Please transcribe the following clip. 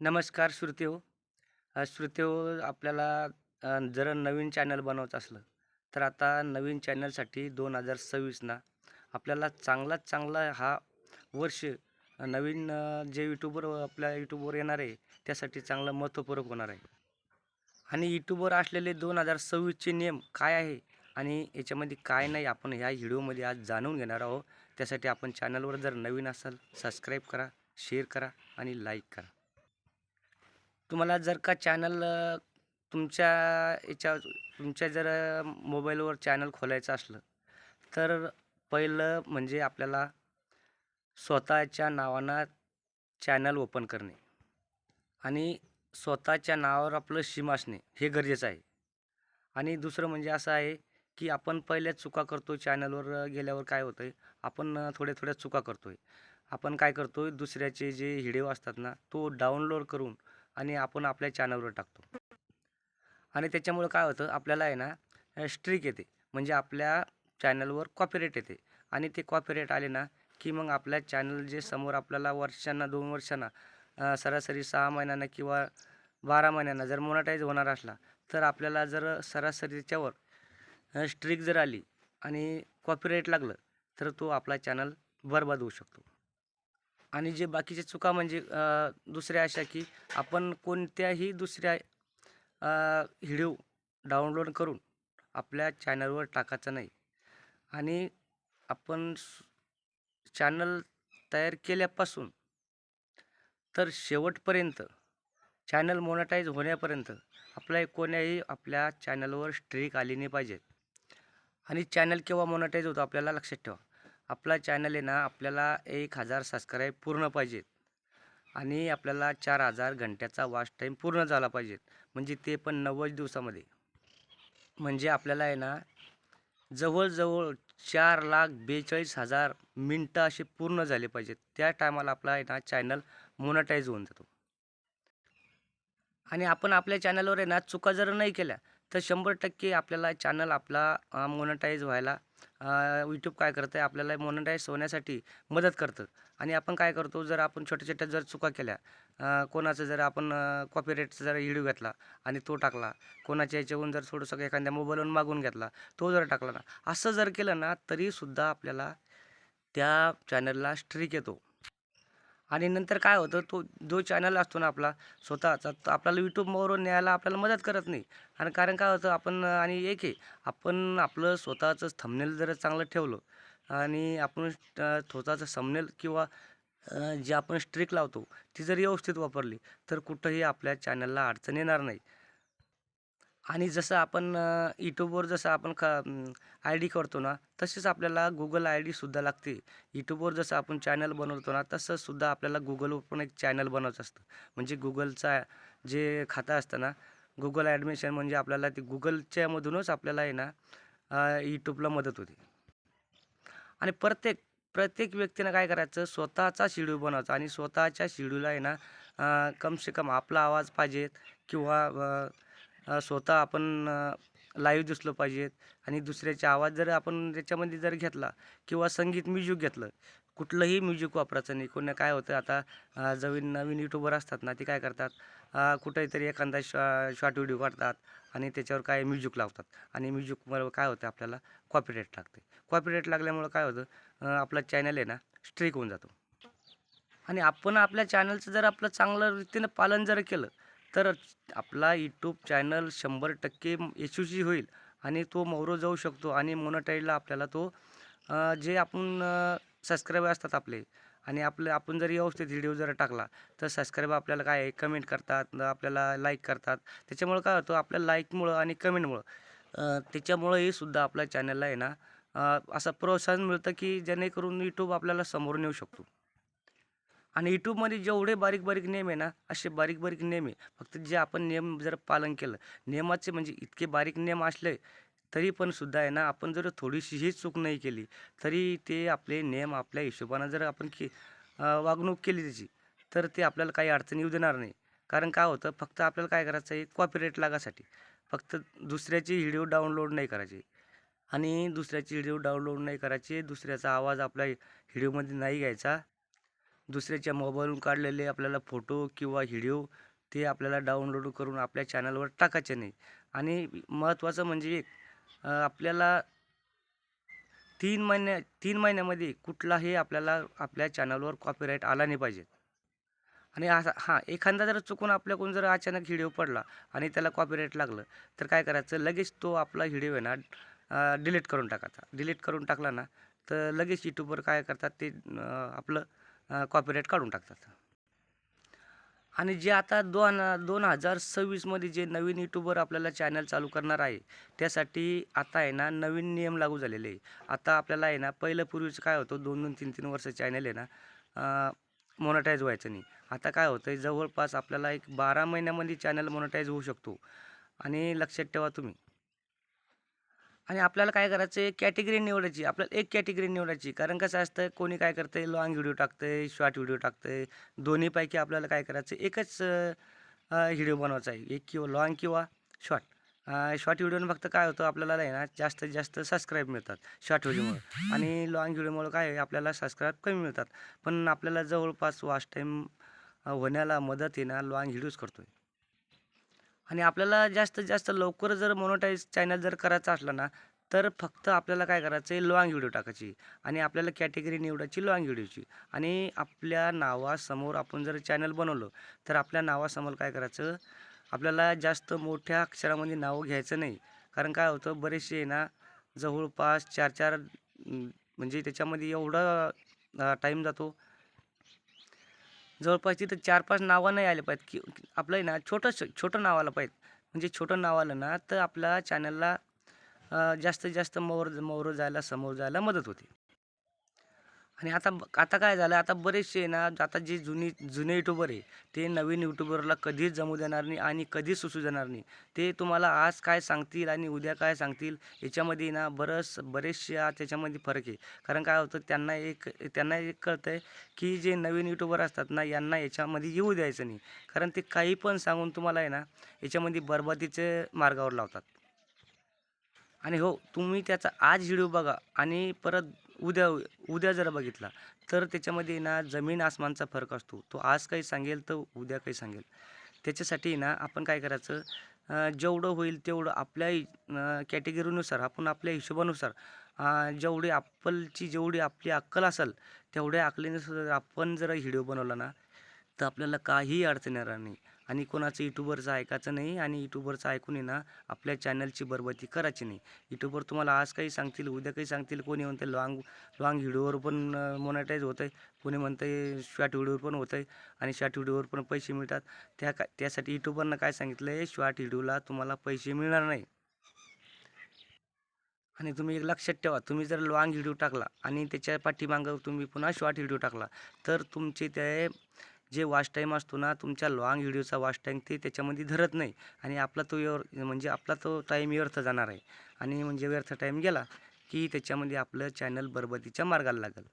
नमस्कार श्रोतेहो अ, श्रोतेहो आपल्याला जर नवीन चॅनल बनवायचं असलं तर आता नवीन चॅनलसाठी दोन हजार सव्वीसना आपल्याला चांगलाच चांगला हा वर्ष नवीन जे यूट्यूबर आपल्या यूट्यूबवर येणार आहे त्यासाठी चांगलं महत्त्वपूर्वक होणार आहे. आणि यूट्यूबवर असलेले दोन हजार सव्वीसचे नियम काय आहे? आणि याच्यामध्ये काय नाही आपण ह्या व्हिडिओमध्ये आज जाणून घेणार आहोत. त्यासाठी आपण चॅनलवर जर नवीन असाल सबस्क्राईब करा शेअर करा आणि लाईक करा. तुम्हाला जर का चॅनल तुमच्या याच्या तुमच्या जर मोबाईलवर चॅनल खोलायचं असलं तर पहिलं म्हणजे आपल्याला स्वतःच्या नावानं चॅनल ओपन करणे आणि स्वतःच्या नावावर आपलं शिम असणे हे गरजेचं आहे. आणि दुसरं म्हणजे असं आहे की आपण पहिल्या चुका करतो चॅनलवर गेल्यावर काय होतं आहे आपण थोड्या थोड्या चुका करतो आहे आपण काय करतो आहे दुसऱ्याचे जे व्हिडिओ असतात ना तो डाउनलोड करून आणि आपण आपल्या चॅनलवर टाकतो. आणि त्याच्यामुळं काय होतं आपल्याला आहे ना स्ट्रीक येते. म्हणजे आपल्या चॅनलवर कॉपीरेट येते. आणि ते कॉपीरेट आले ना की मग आपल्या चॅनल जे समोर आपल्याला वर्षांना दोन वर्षांना सरासरी सहा महिन्यांना किंवा बारा महिन्यांना जर मोनाटाईज होणार असला तर आपल्याला जर सरासरी त्याच्यावर स्ट्रीक जर आली आणि कॉपीराईट लागलं तर तो आपला चॅनल बरबाद होऊ शकतो. आणि जे बाकीचे चुका म्हणजे दुसऱ्या अशा की आपण कोणत्याही दुसऱ्या व्हिडिओ डाउनलोड करून आपल्या चॅनलवर टाकायचा नाही. आणि आपण चॅनल तयार केल्यापासून तर शेवटपर्यंत चॅनल मोनटाईज होण्यापर्यंत आपल्या कोण्याही आपल्या चॅनलवर स्ट्रीक आली नाही पाहिजे. आणि चॅनल केव्हा मोनटाईज होतो आपल्याला लक्षात ठेवा. आपला चॅनल आहे ना आपल्याला एक हजार सबस्क्राईब पूर्ण पाहिजेत. आणि आपल्याला चार हजार घंट्याचा वॉच टाईम पूर्ण झाला पाहिजेत. म्हणजे ते पण नव्वद दिवसामध्ये. म्हणजे आपल्याला आहे ना जवळजवळ चार लाख बेचाळीस हजार मिनटं असे पूर्ण झाले पाहिजेत. त्या टायमाला आपला आहे ना चॅनल मोनटाईज होऊन जातो. आणि आपण आपल्या चॅनलवर आहे ना चुका जर नाही केल्या तर शंभर टक्के आपल्याला चॅनल आपला मोनटाईज व्हायला यूट्यूब काय करतं आहे आपल्याला मोनटाईज होण्यासाठी मदत करतं. आणि आपण काय करतो? जर आपण छोट्या छोट्या जर चुका केल्या कोणाचं जर आपण कॉपीराईटचा जर व्हिडिओ घेतला आणि तो टाकला कोणाच्या याच्याहून जर थोडंसं एखाद्या मोबाईलवरून मागून घेतला तो जर टाकला ना असं जर केलं ना तरीसुद्धा आपल्याला त्या चॅनलला स्ट्रिक येतो. आणि नंतर काय होतं तो जो चॅनल असतो ना आपला स्वतःचा तो आपल्याला यूट्यूबवरून न्यायला आपल्याला मदत करत नाही. आणि कारण काय होतं आपण आणि एक आहे आपण आपलं स्वतःचं थंबनेल जर चांगलं ठेवलं आणि आपण स्वतःचं समनेल किंवा जी जे आपण स्ट्रिक लावतो ती जर व्यवस्थित वापरली तर कुठंही आपल्या चॅनलला अडचण येणार नाही. आणि जसं आपण यूट्यूबवर जसं आपण ख आय डी करतो ना तसेच आपल्याला गुगल आय डीसुद्धा लागते. यूट्यूबवर जसं आपण चॅनल बनवतो ना तसंसुद्धा आपल्याला गुगलवर पण एक चॅनल बनवायचं असतं. म्हणजे गुगलचा जे खातं असतं ना गुगल ॲडमिशन म्हणजे आपल्याला ते गुगलच्यामधूनच आपल्याला आहे ना यूट्यूबला मदत होते. आणि प्रत्येक प्रत्येक व्यक्तीनं काय करायचं स्वतःचा शेड्यूल बनवायचा. आणि स्वतःच्या शेड्यूलला आहे ना कमसे कम से कम आपला आवाज पाहिजेत किंवा स्वतः आपण लाईव्ह दिसलो पाहिजेत. आणि दुसऱ्याचा आवाज जर आपण त्याच्यामध्ये जर घेतला किंवा संगीत म्युझिक घेतलं कुठलंही म्युझिक वापरायचं नाही. कोण काय होतं आता जवीन नवीन नवीन यूट्यूबर असतात ना ते काय करतात कुठेतरी एखादा शॉ शॉर्ट व्हिडिओ काढतात आणि त्याच्यावर काय म्युझिक लावतात. आणि म्युझिकवर काय होतं आपल्याला कॉपीराईट लागते. कॉपीराईट लागल्यामुळं काय होतं आपला चॅनल आहे ना स्ट्रिक होऊन जातो. आणि आपण आपल्या चॅनलचं जर आपलं चांगलं रीतीनं पालन जर केलं तर आपला यूट्यूब चॅनल शंभर टक्के यशस्वी होईल आणि तो मोरो जाऊ शकतो आणि मोनोटाईजला आपल्याला तो जे आपण सबस्क्राईबर असतात आपले आणि आपले आपण जर व्यवस्थित व्हिडिओ जर टाकला तर सबस्क्राईबर आपल्याला काय आहे? कमेंट करतात आपल्याला लाईक करतात. त्याच्यामुळं काय होतं? आपल्या लाईकमुळं आणि कमेंटमुळं त्याच्यामुळंही सुद्धा आपल्या चॅनलला आहे ना असं प्रोत्साहन मिळतं की जेणेकरून यूट्यूब आपल्याला समोर नेऊ शकतो. आणि यूट्यूबमध्ये जेवढे बारीक बारीक नियम आहे ना असे बारीक बारीक नियम आहे. फक्त जे आपण नियम जर पालन केलं नियमाचे म्हणजे इतके बारीक नियम असले तरी पण सुद्धा आहे ना आपण जर थोडीशीही चूक नाही केली तरी ते आपले नियम आपल्या हिशोबानं जर आपण के वागणूक केली त्याची तर ते आपल्याला काही अडचण येऊ देणार नाही. कारण काय होतं फक्त आपल्याला काय करायचं आहे कॉपीराईट लागासाठी. फक्त दुसऱ्याची व्हिडिओ डाउनलोड नाही करायचे. आणि दुसऱ्याची व्हिडिओ डाउनलोड नाही करायचे दुसऱ्याचा आवाज आपल्या व्हिडिओमध्ये नाही घ्यायचा. दुसऱ्याच्या मोबाईलवरून काढलेले आपल्याला फोटो किंवा व्हिडिओ ते आपल्याला डाउनलोड करून आपल्या चॅनलवर टाकायचे नाही. आणि महत्त्वाचं म्हणजे एक आपल्याला तीन महिन्या तीन महिन्यामध्ये कुठलाही आपल्याला आपल्या चॅनलवर कॉपीराईट आला नाही पाहिजे. आणि असा हां एखादा जर चुकून आपल्याकडून जर अचानक व्हिडिओ पडला आणि त्याला कॉपीराईट लागलं तर काय करायचं? लगेच तो आपला व्हिडिओ आहे ना डिलीट करून टाकायचा. डिलीट करून टाकला ना तर लगेच यूट्यूबवर काय करतात ते आपलं कॉपीराईट काढून टाकतात. आणि जे आता दोन दोन हजार सव्वीसमध्ये जे नवीन यूट्यूबर आपल्याला चॅनल चालू करणार आहे त्यासाठी आता आहे ना नवीन नियम लागू झालेले आहे. आता आपल्याला आहे ना पहिलं पूर्वीचं काय होतं दोन दोन तीन तीन वर्ष चॅनल आहे ना मोनटाईज व्हायचं नाही. आता काय होतं आहे जवळपास आपल्याला एक बारा महिन्यामध्ये चॅनल मोनटाईज होऊ शकतो. आणि लक्षात ठेवा तुम्ही आणि आपल्याला काय करायचं आहे कॅटेगरी निवडायची. आपल्याला एक कॅटेगरी निवडायची. कारण कसं असतं कोणी काय करतं आहे लॉंग व्हिडिओ टाकतं आहे शॉर्ट व्हिडिओ टाकतं आहे दोन्हीपैकी आपल्याला काय करायचं आहे एकच व्हिडिओ बनवायचा आहे. एक किंवा लॉंग किंवा शॉर्ट शॉर्ट व्हिडिओनं फक्त काय होतं आपल्याला आहे ना जास्तीत जास्त सबस्क्राईब मिळतात शॉर्ट व्हिडिओमुळे आणि लॉंग व्हिडिओमुळे काय आहे आपल्याला सबस्क्राईब कमी मिळतात. पण आपल्याला जवळपास वॉच टाईम होण्याला मदत येणार लॉंग व्हिडिओज करतो आहे आणि आपल्याला जास्तीत जास्त लवकर जर मोनोटाईज चॅनल जर करायचा असला ना तर फक्त आपल्याला काय करायचं आहे लॉंग व्हिडिओ टाकायची. आणि आपल्याला कॅटेगरी निवडायची लॉंग व्हिडिओची आणि आपल्या नावासमोर आपण जर चॅनल बनवलं तर आपल्या नावासमोर काय करायचं आपल्याला जास्त मोठ्या अक्षरामध्ये नावं घ्यायचं नाही. कारण काय होतं बरेचसे ना जवळपास चार चार म्हणजे त्याच्यामध्ये एवढा टाईम जातो. जवळपास तिथं चार पाच नावं नाही आले पाहिजेत की आपलं आहे ना छोटं छोटं नाव आलं पाहिजे म्हणजे छोटं नाव आलं ना तर आपल्या चॅनलला जास्तीत जास्त मोर मोर जायला समोर जायला मदत होते. आणि आता आता काय झालं? आता बरेचसे ना आता जे जुनी जुने यूट्यूबर आहे ते नवीन यूट्यूबरला कधीच जमू देणार नाही आणि कधीच सुचू देणार नाही. ते तुम्हाला आज काय सांगतील आणि उद्या काय सांगतील याच्यामध्ये ना बरंच बरेचसे त्याच्यामध्ये फरक आहे. कारण काय होतं त्यांना एक त्यांना एक कळतं आहे की जे नवीन यूट्यूबर असतात ना यांना याच्यामध्ये येऊ द्यायचं नाही. कारण ते काही पण सांगून तुम्हाला आहे ना याच्यामध्ये बरबादीचे मार्गावर लावतात. आणि हो तुम्ही त्याचा आज व्हिडिओ बघा आणि परत उद्या उद्या जर बघितला. तर त्याच्यामध्ये ना जमीन आसमानचा फरक असतो. तो आज काही सांगेल तर उद्या काही सांगेल. त्याच्यासाठी ना आपण काय करायचं जेवढं होईल तेवढं आपल्या कॅटेगरीनुसार आपण आपल्या हिशोबानुसार जेवढी आपलची जेवढी आपली अक्कल असेल तेवढ्या अकलीनुसार आपण जर व्हिडिओ बनवला ना तर आपल्याला काही अडचण येणार नाही. आणि कोणाचं यूट्यूबरचं ऐकायचं नाही आणि यूट्यूबरचं ऐकून आहे ना आपल्या चॅनलची बरबादी करायची नाही. यूट्यूबर तुम्हाला आज काही सांगतील उद्या काही सांगतील कोणी म्हणते लॉंग लॉंग व्हिडिओवर पण मोनटाईज होतं आहे कोणी म्हणतं आहे शॉर्ट व्हिडिओवर पण होतं आहे आणि शॉर्ट व्हिडिओवर पण पैसे मिळतात. त्या काय त्यासाठी यूट्यूबरनं काय सांगितलं आहे शॉर्ट व्हिडिओला तुम्हाला पैसे मिळणार नाही. आणि तुम्ही एक लक्षात ठेवा तुम्ही जर लॉंग व्हिडिओ टाकला आणि त्याच्या पाठीमागं तुम्ही पुन्हा शॉर्ट व्हिडिओ टाकला तर तुमचे ते जे वॉच टाईम असतो ना तुमच्या लॉंग व्हिडिओचा वॉच टाईम ते त्याच्यामध्ये धरत नाही. आणि आपला तो व्यर म्हणजे आपला तो टाईम व्यर्थ जाणार आहे. आणि म्हणजे व्यर्थ टाईम गेला की त्याच्यामध्ये आपलं चॅनल बरबादीच्या मार्गाला लागेल.